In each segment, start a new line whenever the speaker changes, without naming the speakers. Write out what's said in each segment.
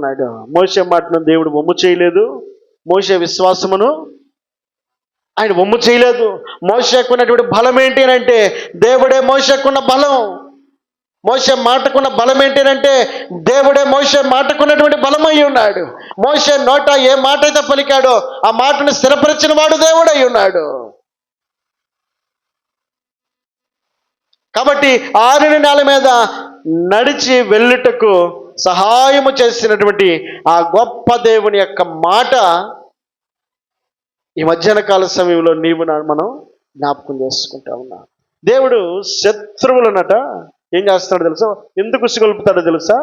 ఉన్నాడు మోసే మాటను దేవుడు ఒమ్ము చేయలేదు. మోసే విశ్వాసమును ఆయన ఒమ్ము చేయలేదు. మోసకున్నటువంటి బలం ఏంటి అంటే దేవుడే మోసకున్న బలం. మోసే మాటకున్న బలం ఏంటంటే దేవుడే మోసే మాటకున్నటువంటి బలమై ఉన్నాడు. మోసే నోట ఏ మాట అయితే పలికాడో ఆ మాటను స్థిరపరిచిన వాడు దేవుడై ఉన్నాడు. కాబట్టి ఆరిన నేల మీద నడిచి వెళ్ళుటకు సహాయము చేసినటువంటి ఆ గొప్ప దేవుని యొక్క మాట ఈ మధ్యాహ్న కాల సమయంలో నీవు నా- మనం జ్ఞాపకం చేసుకుంటా ఉన్నా. దేవుడు శత్రువులనట ఏం చేస్తున్నాడు తెలుసా? ఎందుకు సిగొల్పుతాడో తెలుసా?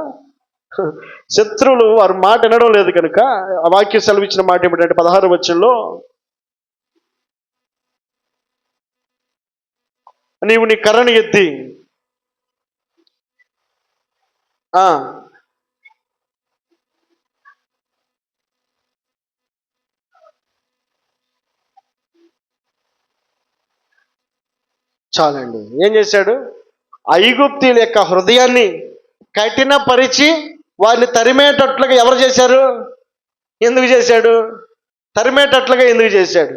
శత్రువులు వారి మాట వినడం లేదు కనుక ఆ వాక్య సెలవిచ్చిన మాట ఏమిటంటే పదహారు వచ్చంలో నీవు నీ కర్రని ఎత్తి ఆ, చాలండి. ఏం చేశాడు? ఐగుప్తీల యొక్క హృదయాన్ని కఠినపరిచి వారిని తరిమేటట్లుగా ఎవరు చేశారు? ఎందుకు చేశాడు? తరిమేటట్లుగా ఎందుకు చేశాడు?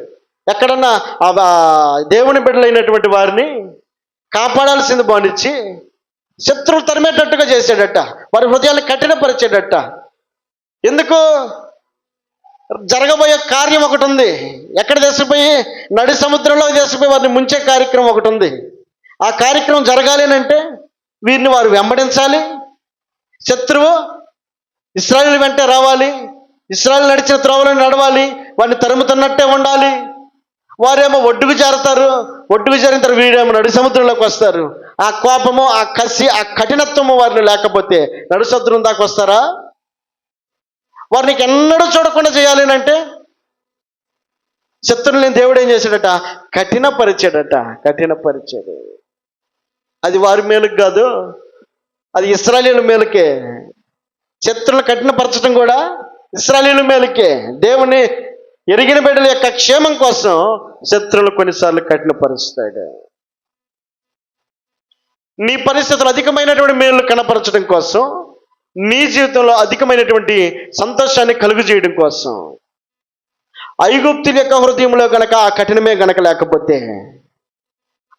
ఎక్కడన్నా ఆ దేవుని బిడ్డలైనటువంటి వారిని కాపాడాల్సింది బానిచ్చి శత్రువులు తరిమేటట్టుగా చేశాడట. వారి హృదయాన్ని కఠినపరిచాడట. ఎందుకు? జరగబోయే కార్యం ఒకటి ఉంది. ఎక్కడ తెసిపోయి నడి సముద్రంలో తెసిపోయి వారిని ముంచే కార్యక్రమం ఒకటి ఉంది. ఆ కార్యక్రమం జరగాలి అని అంటే వీరిని వారు వెంబడించాలి. శత్రువు ఇస్రాయల్ వెంటే రావాలి. ఇస్రాయల్ నడిచిన త్రోవలను నడవాలి. వారిని తరుముతున్నట్టే ఉండాలి. వారేమో ఒడ్డుకు చేరతారు ఒడ్డుకు చేరిన తర్వాత వీడేమో నడి సముద్రంలోకి వస్తారు. ఆ కోపము ఆ కసి ఆ కఠినత్వము వారిని లేకపోతే నడు సముద్రం దాకా వస్తారా? వారిని ఎన్నడూ చూడకుండా చేయాలి అంటే శత్రువుని దేవుడు ఏం చేశాడట? కఠినపరిచాడట కఠినపరిచాడు అది వారి మేలుకు కాదు అది ఇస్రాయలీల మేలుకే. శత్రువులు కఠినపరచడం కూడా ఇస్రాయలీల మేలుకే. దేవుని ఎరిగిన బిడ్డల యొక్క క్షేమం కోసం శత్రువులు కొన్నిసార్లు కఠినపరుస్తాడు. నీ పరిస్థితులు అధికమైనటువంటి మేలు కనపరచడం కోసం నీ జీవితంలో అధికమైనటువంటి సంతోషాన్ని కలుగు చేయడం కోసం. ఐగుప్తుల యొక్క హృదయంలో గనక ఆ కఠినమే గనక లేకపోతే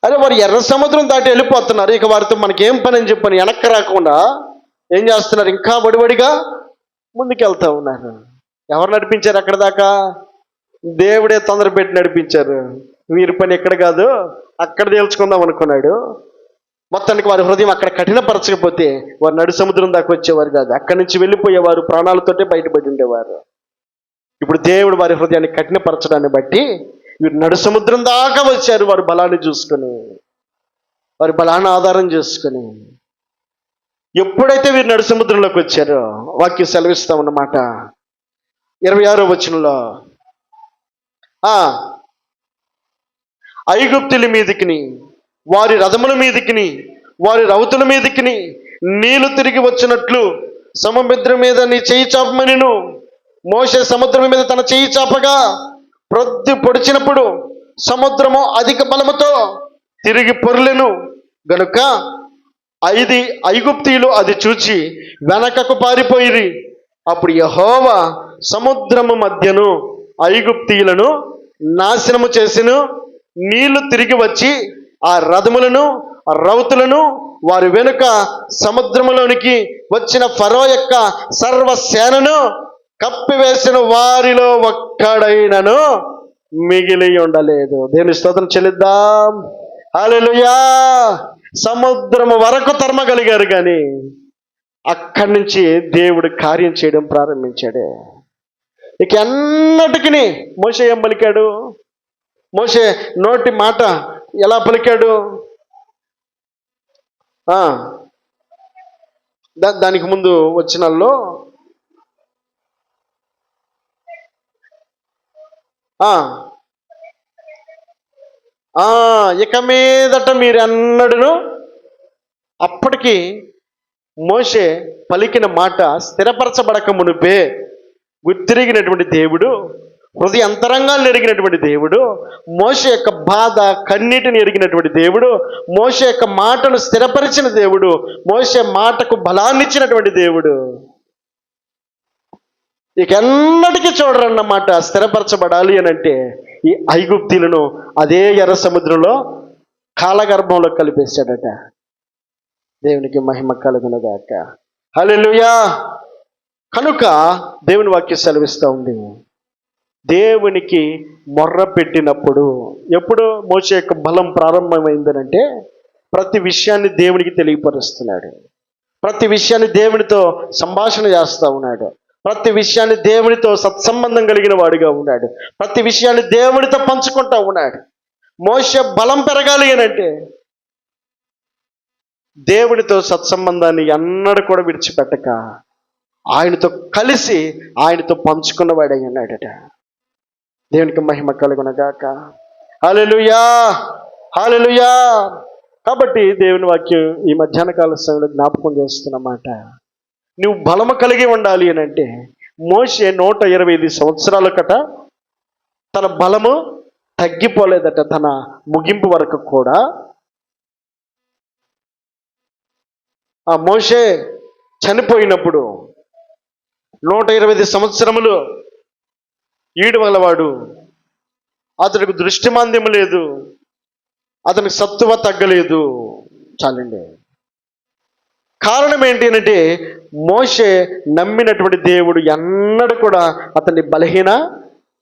అదే వారు ఎర్ర సముద్రం దాటి వెళ్ళిపోతున్నారు. ఇక వారితో మనకేం పని అని చెప్పని వెనక్కి రాకుండా ఏం చేస్తున్నారు? ఇంకా వడివడిగా ముందుకెళ్తా ఉన్నారు. ఎవరు నడిపించారు అక్కడ దాకా? దేవుడే తొందర పెట్టి నడిపించారు. వీరి పని ఎక్కడ కాదు అక్కడ తేల్చుకుందాం అనుకున్నాడు. మొత్తానికి వారి హృదయం అక్కడ కఠినపరచకపోతే వారు నడు సముద్రం దాకా వచ్చేవారు కాదు. అక్కడి నుంచి వెళ్ళిపోయేవారు ప్రాణాలతోటే బయటపడి ఉండేవారు. ఇప్పుడు దేవుడు వారి హృదయాన్ని కఠినపరచడాన్ని బట్టి వీరు నడు సముద్రం దాకా వచ్చారు వారి బలాన్ని చూసుకొని. వారి బలాన్ని ఆధారం చేసుకొని. ఎప్పుడైతే వీరు నడు సముద్రంలోకి వచ్చారో వాక్యం సెలవిస్తామన్నమాట ఇరవై ఆరో వచనంలో ఐగుప్తుల మీదికిని వారి రథముల మీదికిని వారి రౌతుల మీదికిని నీళ్ళు తిరిగి వచ్చినట్లు సముద్రం మీద నీ చేయి చాపమనిను. మోసే సముద్రం మీద తన చేయి చాపగా ప్రొద్దు పొడిచినప్పుడు సముద్రము అధిక బలముతో తిరిగి పొరలెను. గనుక ఐది ఐగుప్తీయులు అది చూచి వెనకకు పారిపోయిరి. అప్పుడు యహోవా సముద్రము మధ్యను ఐగుప్తీయులను నాశనము చేసిన. నీళ్ళు తిరిగి వచ్చి ఆ రథములను ఆ రౌతులను వారి వెనుక సముద్రములోనికి వచ్చిన ఫరో యొక్క సర్వసేనను కప్పివేసిన వారిలో ఒక్కడైనను మిగిలి ఉండలేదు. దేవుని స్తోత్రం చెల్లిద్దాం. హల్లెలూయా! సముద్రము వరకు తరమగలిగారు కానీ అక్కడి నుంచి దేవుడు కార్యం చేయడం ప్రారంభించాడు. ఇక ఎన్నటికి మోసే ఏం పలికాడు? మోసే నోటి మాట ఎలా పలికాడు? దా- దానికి ముందు వచ్చినల్లో. ఇక మీదట మీరు అన్నడును అప్పటికి మోషే పలికిన మాట స్థిరపరచబడక మునిపే. గుర్తిరిగినటువంటి దేవుడు హృదయ అంతరంగాన్ని ఎరిగినటువంటి దేవుడు మోష యొక్క బాధ కన్నీటిని ఎరిగినటువంటి దేవుడు మోష యొక్క మాటను స్థిరపరిచిన దేవుడు మోష మాటకు బలాన్నిచ్చినటువంటి దేవుడు. ఇక ఎన్నటికీ చూడరన్నమాట స్థిరపరచబడాలి అని అంటే ఈ ఐగుప్తీలను అదే ఎర్ర సముద్రంలో కాలగర్భంలో కలిపేశాడట. దేవునికి మహిమ కలుగునగాక హలో కనుక దేవుని వాక్యం సెలవిస్తూ ఉంది. దేవునికి మొర్ర పెట్టినప్పుడు ఎప్పుడు మోసే యొక్క బలం ప్రారంభమైందనంటే ప్రతి విషయాన్ని దేవునికి తెలియపరుస్తున్నాడు. ప్రతి విషయాన్ని దేవునితో సంభాషణ చేస్తూ ఉన్నాడు. ప్రతి విషయాన్ని దేవునితో సత్సంబంధం కలిగిన వాడిగా ఉన్నాడు. ప్రతి విషయాన్ని దేవునితో పంచుకుంటా ఉన్నాడు. మోస బలం పెరగాలి అనంటే దేవునితో సత్సంబంధాన్ని ఎన్నడూ కూడా విడిచిపెట్టక ఆయనతో కలిసి ఆయనతో పంచుకున్నవాడై ఉన్నాడట. దేవునికి మహిమ కలుగునగాక. హాలెలుయా హాలెలుయా కాబట్టి దేవుని వాక్యం ఈ మధ్యాహ్న కాల సమయంలో జ్ఞాపకం చేస్తున్నమాట నువ్వు బలము కలిగి ఉండాలి అని అంటే మోసే నూట ఇరవై ఐదు సంవత్సరాల కట తన బలము తగ్గిపోలేదట తన ముగింపు వరకు కూడా. ఆ మోషే చనిపోయినప్పుడు నూట ఇరవై ఐదు సంవత్సరములు ఈడు వలవాడు. దృష్టి దృష్టిమాంద్యం లేదు. అతనికి సత్తువ తగ్గలేదు. చాలండి. కారణం ఏంటి అంటే మోషే నమ్మినటువంటి దేవుడు ఎన్నడూ కూడా అతన్ని బలహీన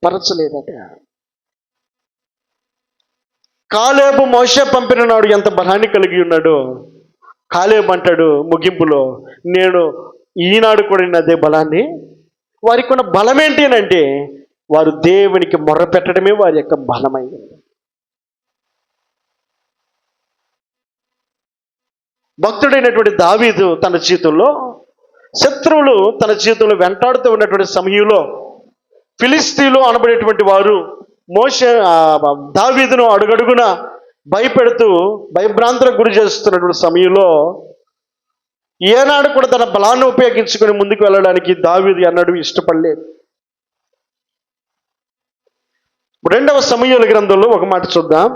పరచలేదట. కాలేబు మోషే పంపిన నాడు ఎంత బలాన్ని కలిగి ఉన్నాడో కాలేబు అంటాడు ముగింపులో నేను ఈనాడు కూడా అదే బలాన్ని. వారికి ఉన్న బలం ఏంటి అంటే వారు దేవునికి మొర్ర పెట్టడమే వారి యొక్క బలమైంది భక్తుడైనటువంటి దావీదు తన జీవితంలో శత్రువులు తన జీవితంలో వెంటాడుతూ ఉన్నటువంటి సమయంలో ఫిలిస్తీన్లు అనబడేటువంటి వారు మోస దావీదును అడుగడుగున భయపెడుతూ భయభ్రాంతులకు గురి చేస్తున్నటువంటి సమయంలో ఏనాడు కూడా తన బలాన్ని ఉపయోగించుకొని ముందుకు వెళ్ళడానికి దావీదు అన్నాడు ఇష్టపడలేదు. రెండవ సమయాల గ్రంథంలో ఒక మాట చూద్దాం.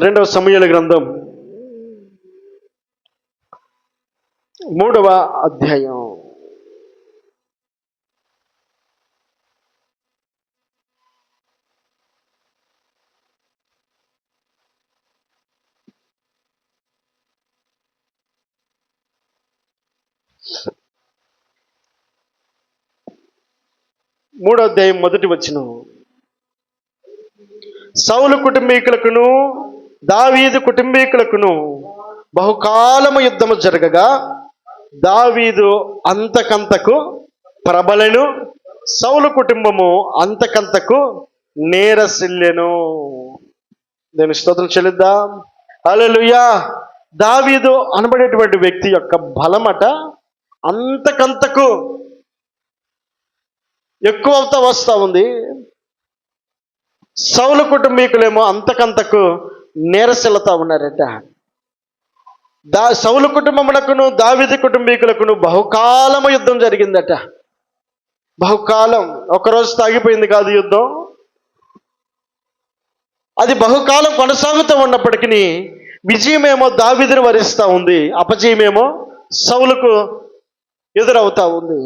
రెండవ సమయాల గ్రంథం. మూడవ అధ్యాయం. మూడో అధ్యాయం మొదటి వచ్చిన సౌలు కుటుంబీకులకును దావీదు కుటుంబీకులకును బహుకాలము యుద్ధము జరగగా దావీదు అంతకంతకు ప్రబలను సౌలు కుటుంబము అంతకంతకు నేరసిల్లెను. నేను స్తోత్రం చెల్లిద్దాం. హల్లెలూయా! దావీదు అనబడేటువంటి వ్యక్తి యొక్క బలమట అంతకంతకు ఎక్కువ అవుతా వస్తూ ఉంది. సౌలు కుటుంబీకులేమో అంతకంతకు నేరసిల్లుతా ఉన్నారట. దా సౌలు కుటుంబమునకును దావిది కుటుంబీకులకును బహుకాలము యుద్ధం జరిగిందట. బహుకాలం ఒకరోజు తాగిపోయింది కాదు యుద్ధం. అది బహుకాలం కొనసాగుతూ ఉన్నప్పటికీ విజయమేమో దావిదిని వరిస్తూ ఉంది అపజయమేమో సౌలుకు ఎదురవుతూ ఉంది.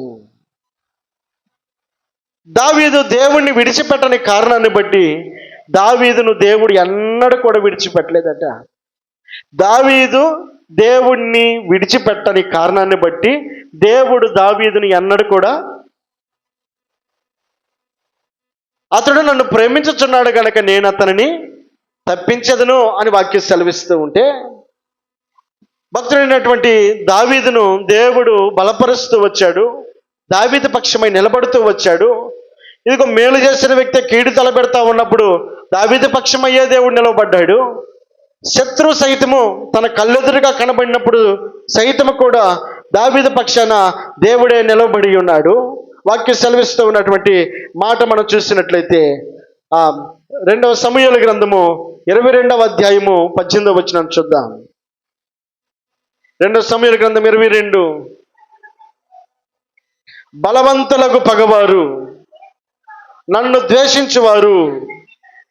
దావీదు దేవుణ్ణి విడిచిపెట్టని కారణాన్ని బట్టి దావీదును దేవుడు ఎన్నడూ కూడా విడిచిపెట్టలేదట. దావీదు దేవుణ్ణి విడిచిపెట్టని కారణాన్ని బట్టి దేవుడు దావీదుని ఎన్నడూ కూడా అతడు నన్ను ప్రేమించుచున్నాడు గనక నేను అతనిని తప్పించదును అని వాక్యం సెలవిస్తూ ఉంటే భక్తుడైనటువంటి దావీదును దేవుడు బలపరుస్తూ వచ్చాడు. దావిత పక్షమై నిలబడుతూ వచ్చాడు. ఇదిగో మేలు చేసిన వ్యక్తి కీడు తలబెడతా ఉన్నప్పుడు దావిత పక్షమయ్యే దేవుడు నిలబడ్డాడు శత్రు సైతము తన కళ్ళెదురుగా కనబడినప్పుడు సైతము కూడా దావిద పక్షాన దేవుడే నిలబడి ఉన్నాడు. వాక్య సెలవిస్తూ ఉన్నటువంటి మాట మనం చూసినట్లయితే ఆ రెండవ సమయాల గ్రంథము ఇరవై రెండవ అధ్యాయము పద్దెనిమిదవ వచ్చిన చూద్దాం. రెండవ సమయాల గ్రంథం ఇరవై రెండు. బలవంతులకు పగవారు. నన్ను ద్వేషించువారు.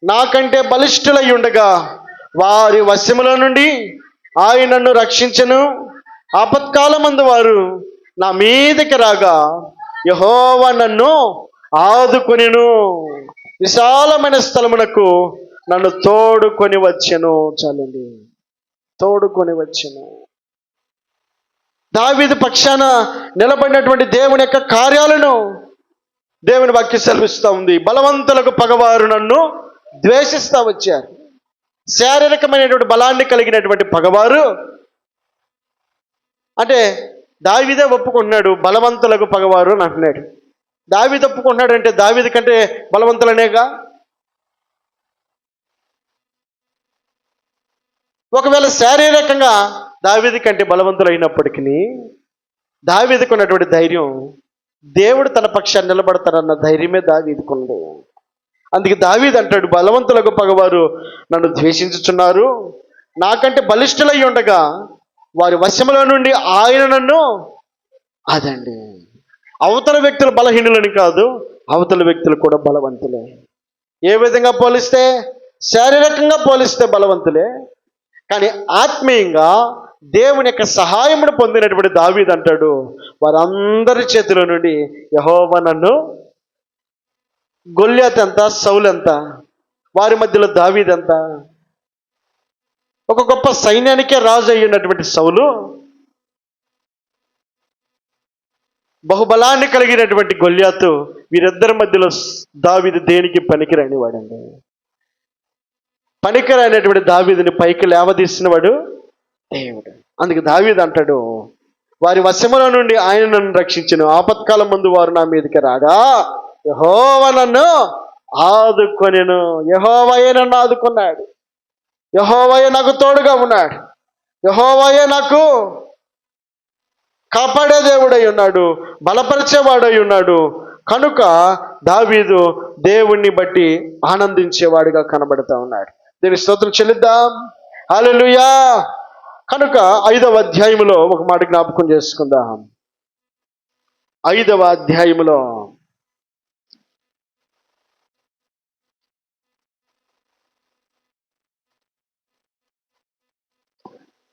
నాకంటే బలిష్ఠులై ఉండగా వారి వశముల నుండి ఆయన నన్ను రక్షించను. ఆపత్కాలమందు వారు నా మీదకి రాగా యహోవ నన్ను ఆదుకొనిను. విశాలమైన స్థలమునకు నన్ను తోడుకొని వచ్చెను. చాలండి. తోడుకొని వచ్చెను. దావిది పక్షాన నిలబడినటువంటి దేవుని యొక్క కార్యాలను దేవుని వాక్య సెలవిస్తూ ఉంది. బలవంతులకు పగవారు నన్ను ద్వేషిస్తూ వచ్చారు. శారీరకమైనటువంటి బలాన్ని కలిగినటువంటి పగవారు. అంటే దావిదే ఒప్పుకున్నాడు బలవంతులకు పగవారు అని అంటున్నాడు. దావిది ఒప్పుకున్నాడు అంటే దావిది కంటే బలవంతులనేగా? ఒకవేళ శారీరకంగా దావిది కంటే బలవంతులైనప్పటికీ అయినప్పటికీ ఉన్నటువంటి ధైర్యం దేవుడు తన పక్షాన్ని నిలబడతారన్న ధైర్యమే దావీదుకుంది. అందుకే దావీదు అంటాడు బలవంతులకు పగవారు నన్ను ద్వేషించుచున్నారు. నాకంటే బలిష్ఠులై ఉండగా వారి వశములో నుండి ఆయన నన్ను అదండి అవతల వ్యక్తులు బలహీనులని కాదు అవతల వ్యక్తులు కూడా బలవంతులే. ఏ విధంగా పోలిస్తే శారీరకంగా పోలిస్తే బలవంతులే. కానీ ఆత్మీయంగా దేవుని యొక్క సహాయమును పొందినటువంటి దావీద్ అంటాడు. వారందరి చేతిలో నుండి యహోవ నన్ను గొల్యాత్ ఎంత సౌలు ఎంత వారి మధ్యలో దావీద్ ఎంత. ఒక గొప్ప సైన్యానికే రాజు అయ్యున్నటువంటి సౌలు బహుబలాన్ని కలిగినటువంటి గొల్యాతు వీరిద్దరి మధ్యలో దావీదు దేనికి పనికిరాని వాడండి పనికిరానటువంటి దావీదుని పైకి లేవదీసిన వాడు దేవుడు. అందుకే దావీదు అంటాడు వారి వశముల నుండి ఆయన నన్ను రక్షించను. ఆపత్కాలం ముందు వారు నా మీదకి రాగా యహోవ నన్ను ఆదుకొనిను. యహోవయే నన్ను ఆదుకున్నాడు. యహోవయే నాకు తోడుగా ఉన్నాడు. యహోవయే నాకు కాపాడే దేవుడై ఉన్నాడు బలపరిచేవాడై ఉన్నాడు. కనుక దావీదు దేవుణ్ణి బట్టి ఆనందించేవాడిగా కనబడతా ఉన్నాడు. దీని స్తోత్రం చెల్లిద్దాం. హల్లెలూయా. కనుక ఐదవ అధ్యాయములో ఒక మాట జ్ఞాపకం చేసుకుందాం. ఐదవ అధ్యాయములో.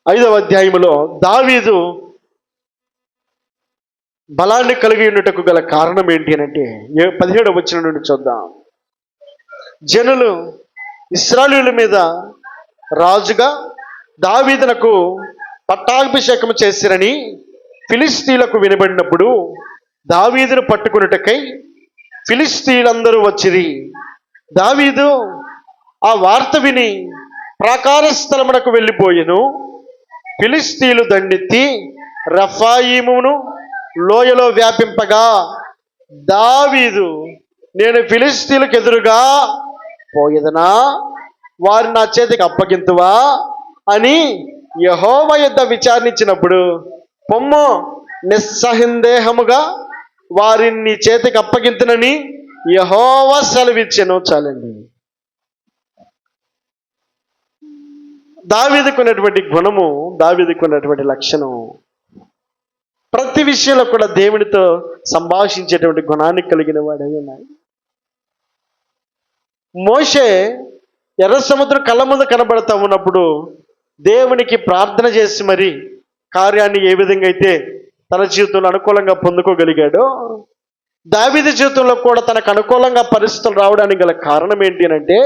ఐదవ అధ్యాయములో దావీదు బలాన్ని కలిగి ఉండటకు గల కారణం ఏంటి అని అంటే ఏ వచ్చిన నుండి చూద్దాం. జనులు ఇస్రాయలీల మీద రాజుగా దావీదునకు పట్టాభిషేకం చేసిరని ఫిలిస్తీలకు వినబడినప్పుడు దావీదును పట్టుకున్నటకై ఫిలిస్తీలందరూ వచ్చిరి. దావీదు ఆ వార్త విని ప్రాకార స్థలమునకు వెళ్ళిపోయిను. ఫిలిస్తీలు దండెత్తి రఫాయిమును లోయలో వ్యాపింపగా దావీదు నేను ఫిలిస్తీలకు ఎదురుగా పోయేదనా? వారు నా చేతికి అప్పగింతువా? అని యహోవ యుద్ధ విచారించినప్పుడు పొమ్ము నిస్సందేహముగా వారిని చేతికి అప్పగింతునని యహోవ సెలవిచ్చెను చాలండి. దావిదుకున్నటువంటి గుణము దావిదుకున్నటువంటి లక్షణం ప్రతి విషయంలో కూడా దేవునితో సంభాషించేటువంటి గుణాన్ని కలిగిన వాడై ఉన్నాయి మోషే ఎర్ర సముద్రం కళ్ళ ముందు కనబడతా ఉన్నప్పుడు దేవునికి ప్రార్థన చేసి మరి కార్యాన్ని ఏ విధంగా అయితే తన జీవితంలో అనుకూలంగా పొందుకోగలిగాడో దావిద జీవితంలో కూడా తనకు అనుకూలంగా పరిస్థితులు రావడానికి గల కారణం ఏంటి అంటే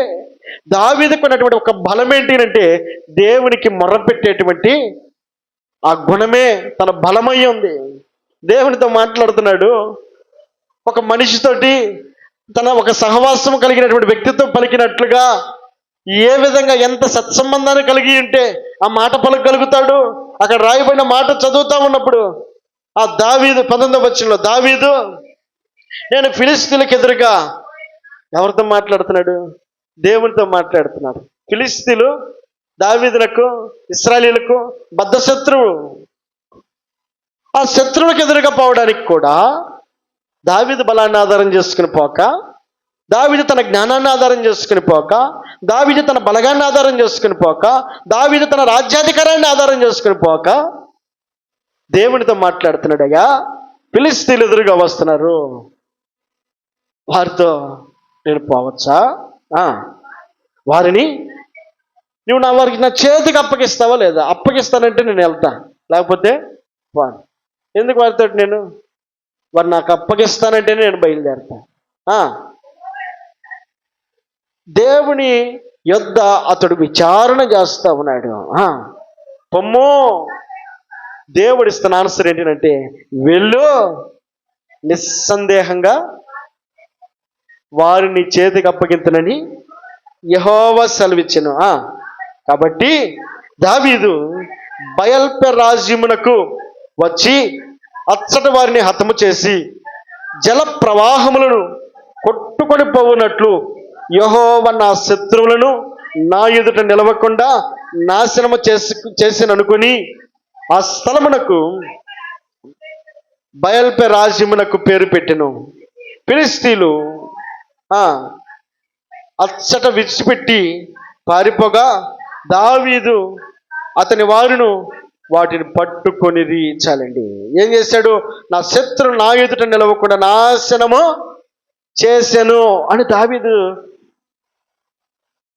దావీదుకు ఉన్నటువంటి ఒక బలం ఏంటి అంటే దేవునికి మొర్రపెట్టేటువంటి ఆ గుణమే తన బలమై ఉంది. దేవునితో మాట్లాడుతున్నాడు. ఒక మనిషితోటి తన ఒక సహవాసం కలిగినటువంటి వ్యక్తిత్వం పలికినట్లుగా ఏ విధంగా ఎంత సత్సంబంధాన్ని కలిగి ఉంటే ఆ మాట పలకగలుగుతాడు? అక్కడ రాయబడిన మాట చదువుతా ఉన్నప్పుడు ఆ దావీదు పంతొమ్మిదవ వచ్చినలో దావీదు నేను ఫిలిస్తీన్లకు ఎదురుగా ఎవరితో మాట్లాడుతున్నాడు? దేవునితో మాట్లాడుతున్నాడు. ఫిలిస్తీన్లు దావీదులకు ఇస్రాయలీలకు బద్ధ శత్రువు. ఆ శత్రువులకు ఎదురుగా పోవడానికి కూడా దావీదు బలాన్ని ఆధారం చేసుకుని పోక దావీదు తన జ్ఞానాన్ని ఆధారం చేసుకుని పోక దావీదు తన బలగాన్ని ఆధారం చేసుకుని పోక దావీదు తన రాజ్యాధికారాన్ని ఆధారం చేసుకుని పోక దేవునితో మాట్లాడుతున్నాడయ్యా పిలిస్తీలు ఎదురుగా వస్తున్నారు. వారితో నేను పోవచ్చా? వారిని నువ్వు నా వారికి నా చేతికి అప్పగిస్తావా లేదా? అప్పగిస్తానంటే నేను వెళ్తా. లేకపోతే వాడు ఎందుకు వారితో నేను? వారు నాకు అప్పగిస్తానంటేనే నేను బయలుదేరతా. దేవుని యొద్ద అతడు విచారణ చేస్తా ఉన్నాడు ఆ. పొమ్ము. దేవుడు ఇస్తున్న ఆన్సర్ ఏంటంటే వెళ్ళు. నిస్సందేహంగా వారిని చేతికి అప్పగింతనని యహోవ సెలవిచ్చను. కాబట్టి దావీదు బయల్ప రాజ్యమునకు వచ్చి అచ్చట వారిని హతము చేసి జల ప్రవాహములను కొట్టుకొని పోవునట్లు యహోవ నా శత్రువులను నా ఎదుట నిలవకుండా నాశనము చేసి చేసిన అనుకొని ఆ స్థలమునకు బయల్పే రాజ్యమునకు పేరు పెట్టెను. ఫిలిస్తీన్లు అచ్చట విడిచిపెట్టి పారిపోగా దావీదు అతని వారును వాటిని పట్టుకొని చాలండి. ఏం చేశాడు? నా శత్రు నా ఎదుట నిలవకుండా నాశనము చేశాను అని దావీదు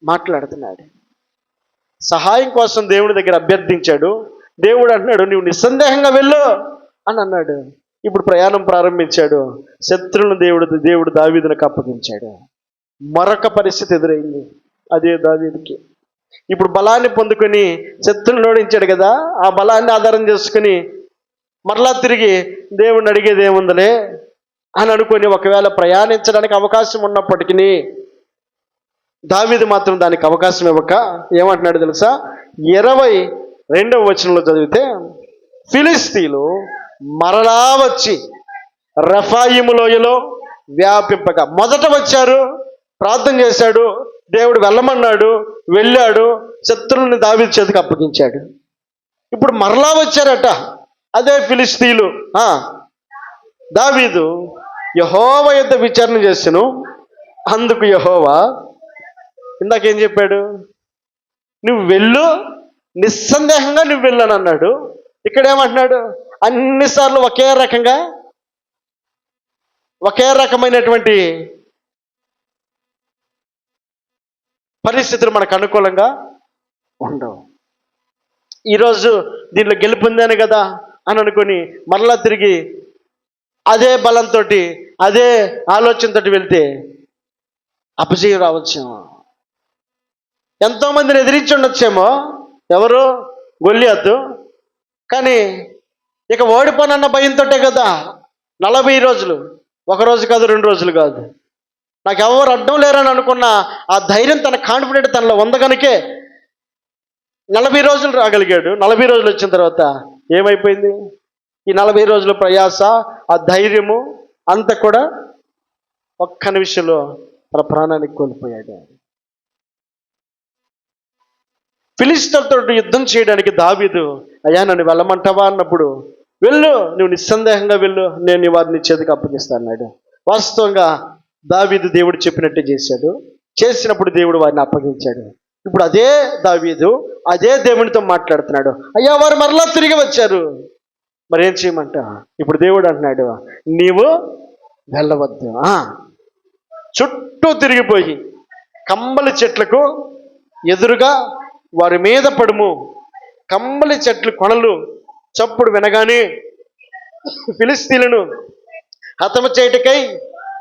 మాట్లాడుతున్నాడు. సహాయం కోసం దేవుడి దగ్గర అభ్యర్థించాడు. దేవుడు అంటున్నాడు నువ్వు నిస్సందేహంగా వెళ్ళు అని అన్నాడు. ఇప్పుడు ప్రయాణం ప్రారంభించాడు. శత్రువులను దేవుడు దేవుడు దావీదులకు అప్పగించాడు. మరొక పరిస్థితి ఎదురైంది. అదే దావీదికి. ఇప్పుడు బలాన్ని పొందుకొని శత్రువులను ఓడించాడు కదా ఆ బలాన్ని ఆధారం చేసుకుని మరలా తిరిగి దేవుణ్ణి అడిగేది ఏముందలే అని అనుకొని ఒకవేళ ప్రయాణించడానికి అవకాశం ఉన్నప్పటికీ దావీదు మాత్రం దానికి అవకాశం ఇవ్వక ఏమంటున్నాడు తెలుసా? ఇరవై రెండవ వచనంలో చదివితే ఫిలిస్తీన్లు మరలా వచ్చి రఫాయిము లోయలో వ్యాపింపక మొదట వచ్చారు ప్రార్థన చేశాడు దేవుడు వెళ్ళమన్నాడు వెళ్ళాడు శత్రువుని దావీదు చేతికి అప్పగించాడు. ఇప్పుడు మరలా వచ్చారట అదే ఫిలిస్తీన్లు. దావీదు యహోవ యొద్ద విచారణ చేసెను అందుకు యహోవా ఇందాకేం చెప్పాడు? నువ్వు వెళ్ళు నిస్సందేహంగా నువ్వు వెళ్ళాను అన్నాడు. ఇక్కడ ఏమంటున్నాడు అన్నిసార్లు ఒకే రకంగా ఒకే రకమైనటువంటి పరిస్థితులు మనకు అనుకూలంగా ఉండవు. ఈరోజు దీనిలో గెలుపొందాను కదా అని అనుకొని మరలా తిరిగి అదే బలంతో అదే ఆలోచనతో వెళ్తే అపజయం రావచ్చు ఎంతోమందిని ఎదిరించి ఉండొచ్చేమో. ఎవరు? గొల్లియద్దు. కానీ ఇక ఓడిపోనన్న భయంతోటే కదా. నలభై రోజులు. ఒక రోజు కాదు రెండు రోజులు కాదు. నాకు ఎవరు అడ్డం లేరని అనుకున్న ఆ ధైర్యం తన కాన్ఫిడెంట్ తనలో ఉంది కనుకే నలభై రోజులు రాగలిగాడు. నలభై రోజులు వచ్చిన తర్వాత ఏమైపోయింది? ఈ నలభై రోజుల ప్రయాస ఆ ధైర్యము అంతా కూడా ఒక్క నిమిషంలో తన ప్రాణానికి కోల్పోయాడు. ఫిలిస్తీన్లతో యుద్ధం చేయడానికి దావీదు అయ్యా నన్ను వెళ్ళమంటావా? అన్నప్పుడు వెళ్ళు నువ్వు నిస్సందేహంగా వెళ్ళు నేను వారిని చేతికి అప్పగిస్తాను అన్నాడు. వాస్తవంగా దావీదు దేవుడు చెప్పినట్టే చేశాడు. చేసినప్పుడు దేవుడు వారిని అప్పగించాడు. ఇప్పుడు అదే దావీదు అదే దేవునితో మాట్లాడుతున్నాడు. అయ్యా వారు మరలా తిరిగి వచ్చారు. మరి ఏం చేయమంట? ఇప్పుడు దేవుడు అంటున్నాడు నీవు వెళ్ళవద్దు. ఆ, చుట్టూ తిరిగిపోయి కంబలి చెట్లకు ఎదురుగా వారి మీద పడుము. కమ్మలి చెట్లు కొనలు చప్పుడు వినగానే ఫిలిస్తీన్లను హతము చేయటకై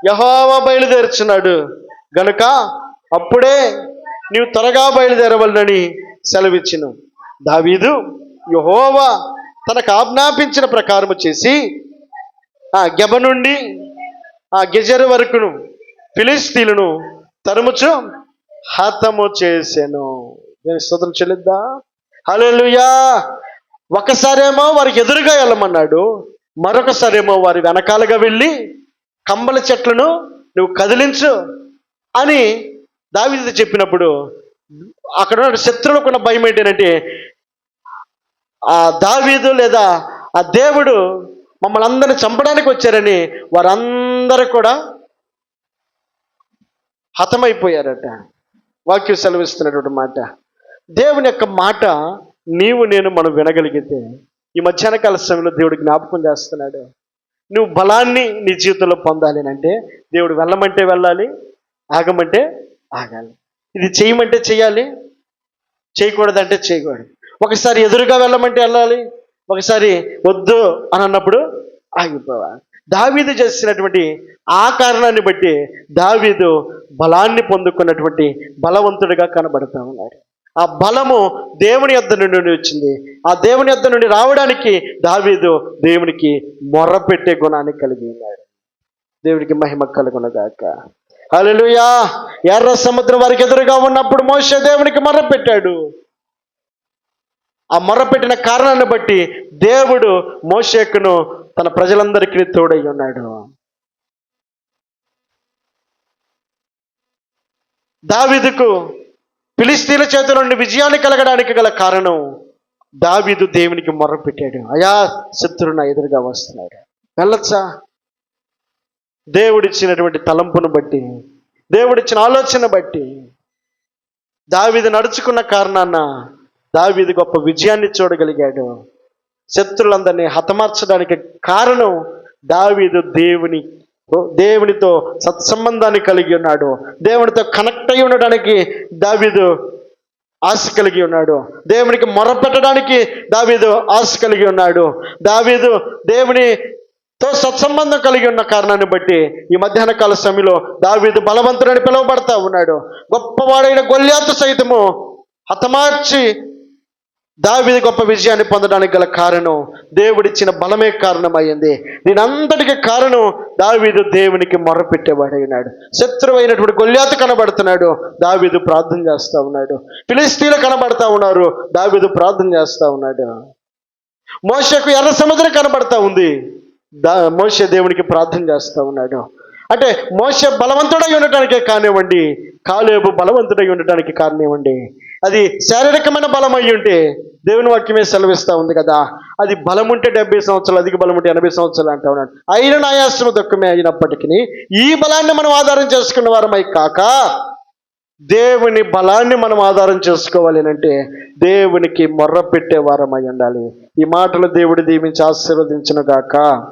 యహోవా బయలుదేరుచున్నాడు. గనుక అప్పుడే నీవు త్వరగా బయలుదేరవలనని సెలవిచ్చిను. దావీదు యహోవా తనకు ఆజ్ఞాపించిన ప్రకారము చేసి ఆ గెబ నుండి ఆ గెజర్ వరకును ఫిలిస్తీన్లను తరుముచు హతము చేసెను. నేను స్తోత్రం చెల్లిద్దా? హల్లెలూయా. ఒకసారేమో వారికి ఎదురుగా వెళ్ళమన్నాడు. మరొకసారేమో వారి వెనకాలగా వెళ్ళి కంబల చెట్లను నువ్వు కదిలించు అని దావీదు చెప్పినప్పుడు అక్కడ ఉన్న శత్రువులకు ఉన్న భయం ఏంటంటే ఆ దావీదు లేదా ఆ దేవుడు మమ్మల్ని అందరిని చంపడానికి వచ్చారని వారందరూ కూడా హతమైపోయారట. వాక్యం సెలవిస్తున్నటువంటి మాట. దేవుని యొక్క మాట నీవు నేను మనం వినగలిగితే ఈ మధ్యాహ్న కాల సమయంలో దేవుడు జ్ఞాపకం చేస్తున్నాడు. నువ్వు బలాన్ని నీ జీవితంలో పొందాలి అంటే దేవుడు వెళ్ళమంటే వెళ్ళాలి ఆగమంటే ఆగాలి. ఇది చేయమంటే చేయాలి చేయకూడదంటే చేయకూడదు. ఒకసారి ఎదురుగా వెళ్ళమంటే వెళ్ళాలి ఒకసారి వద్దు అని అన్నప్పుడు ఆగిపోవాలి. దావీదు చేసినటువంటి ఆ కారణాన్ని బట్టి దావీదు బలాన్ని పొందుకున్నటువంటి బలవంతుడిగా కనబడతా ఉన్నాడు. ఆ బలము దేవుని యొద్ద నుండి వచ్చింది. ఆ దేవుని యొద్ద నుండి రావడానికి దావీదు దేవునికి మొర్ర పెట్టే గుణాన్ని కలిగి ఉన్నాడు. దేవునికి మహిమ కలుగునగాక. అలలుయా ఎర్ర సముద్రం వారికి ఎదురుగా ఉన్నప్పుడు మోసే దేవునికి మొర్ర పెట్టాడు ఆ మొర్ర పెట్టిన కారణాన్ని బట్టి దేవుడు మోషేకును తన ప్రజలందరికీ తోడై ఉన్నాడు. దావిదుకు ఫిలిస్తీన్ల చేతుల నుండి విజయాన్ని కలగడానికి గల కారణం దావీదు దేవునికి మొర్ర పెట్టాడు అయా శత్రువు నా ఎదురుగా వస్తున్నాడు వెళ్ళొచ్చా? దేవుడిచ్చినటువంటి తలంపును బట్టి దేవుడిచ్చిన ఆలోచన బట్టి దావీదు నడుచుకున్న కారణాన దావీదు గొప్ప విజయాన్ని చూడగలిగాడు. శత్రులందరినీ హతమార్చడానికి కారణం దావీదు దేవుని దేవునితో సత్సంబంధాన్ని కలిగి ఉన్నాడు. దేవునితో కనెక్ట్ అయి ఉండడానికి దావీదు ఆశ కలిగి ఉన్నాడు. దేవునికి మొరపెట్టడానికి దావీదు ఆశ కలిగి ఉన్నాడు. దావీదు దేవునితో సత్సంబంధం కలిగి ఉన్న కారణాన్ని బట్టి ఈ మధ్యాహ్న కాల సమయంలో దావీదు బలవంతుడని పిలువబడతా ఉన్నాడు. గొప్పవాడైన గొల్యాతు సైతము హతమార్చి దావిది గొప్ప విజయాన్ని పొందడానికి గల కారణం దేవుడిచ్చిన బలమే కారణమైంది. దీనంతటికి కారణం దావీదు దేవునికి మొర్రపెట్టేవాడై అయినాడు శత్రువు అయినటువంటి కనబడుతున్నాడు. దావీదు ప్రార్థన చేస్తూ ఉన్నాడు. ఫిలిస్తీన్లు కనబడతా ఉన్నారు. దావీదు ప్రార్థన చేస్తా ఉన్నాడు. మోషకు ఎర్ర సముద్రం కనబడతా ఉంది. దా మోస దేవునికి ప్రార్థన చేస్తూ ఉన్నాడు. అంటే మోష బలవంతుడై ఉండటానికే కానివ్వండి కాలేబు బలవంతుడై ఉండటానికి కానివ్వండి అది శారీరకమైన బలం అయి ఉంటే దేవుని వాక్యమే సెలవిస్తూ ఉంది కదా. అది బలం ఉంటే డెబ్బై సంవత్సరాలు అధిక బలం ఉంటే ఎనభై సంవత్సరాలు అంటా ఉన్నాడు. అయిన నాయాశ్రమ దుఃఖమే అయినప్పటికీ ఈ బలాన్ని మనం ఆధారం చేసుకున్న వారమై కాక దేవుని బలాన్ని మనం ఆధారం చేసుకోవాలి అంటే దేవునికి మొర్ర పెట్టే వారమై ఉండాలి. ఈ మాటలు దేవుడు దీవించి ఆశీర్వదించను గాక.